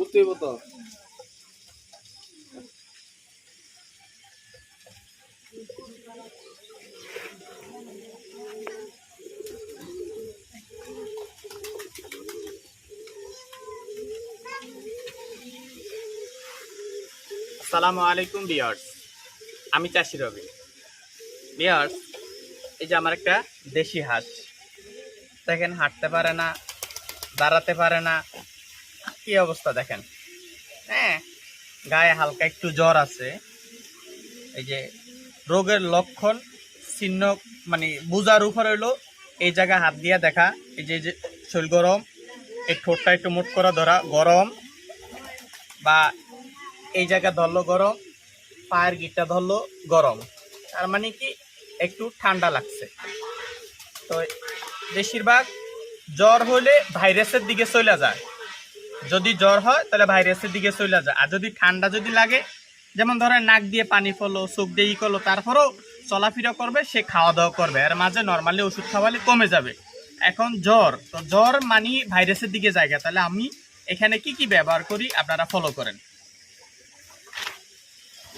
উঠতে হইব তো। আসসালামু আলাইকুম বিয়ার্স আমি চাষি রবি বিয়ার্স এই যে আমার একটা দেশি হাঁস। দেখেন, হাঁটতে পারে না, দাঁড়াতে পারে না কি অবস্থা দেখেন? হ্যাঁ গায়ে হালকা একটু জ্বর আছে। এই যে রোগের লক্ষণ, চিহ্ন মানে বুজার উপর হইল, এই জায়গায় হাত দিয়ে দেখা। এই যে শরীর গরম, এই ঠোঁটটা একটু মুট করা ধরা, গরম। বা এই জায়গা ধরলো গরম, পায়ের গিটটা ধরলো গরম। তার মানে কি, একটু ঠান্ডা লাগছে। তো বেশিরভাগ জ্বর হলে ভাইরাসের দিকে চলে যায়। যদি জ্বর হয়, তাহলে ভাইরাসের দিকে চলে যায়। আর যদি ঠান্ডা যদি লাগে, যেমন ধরেন নাক দিয়ে পানি ফলো, চোখ দিয়ে ই করল, তারপরেও চলাফেরা করবে, সে খাওয়া দাওয়া করবে। এর মাঝে নর্মালি ওষুধ খাওয়ালে কমে যাবে। এখন জ্বর, তো জ্বর মানি ভাইরাসের দিকে জায়গা। তাহলে আমি এখানে কি কি ব্যবহার করি, আপনারা ফলো করেন।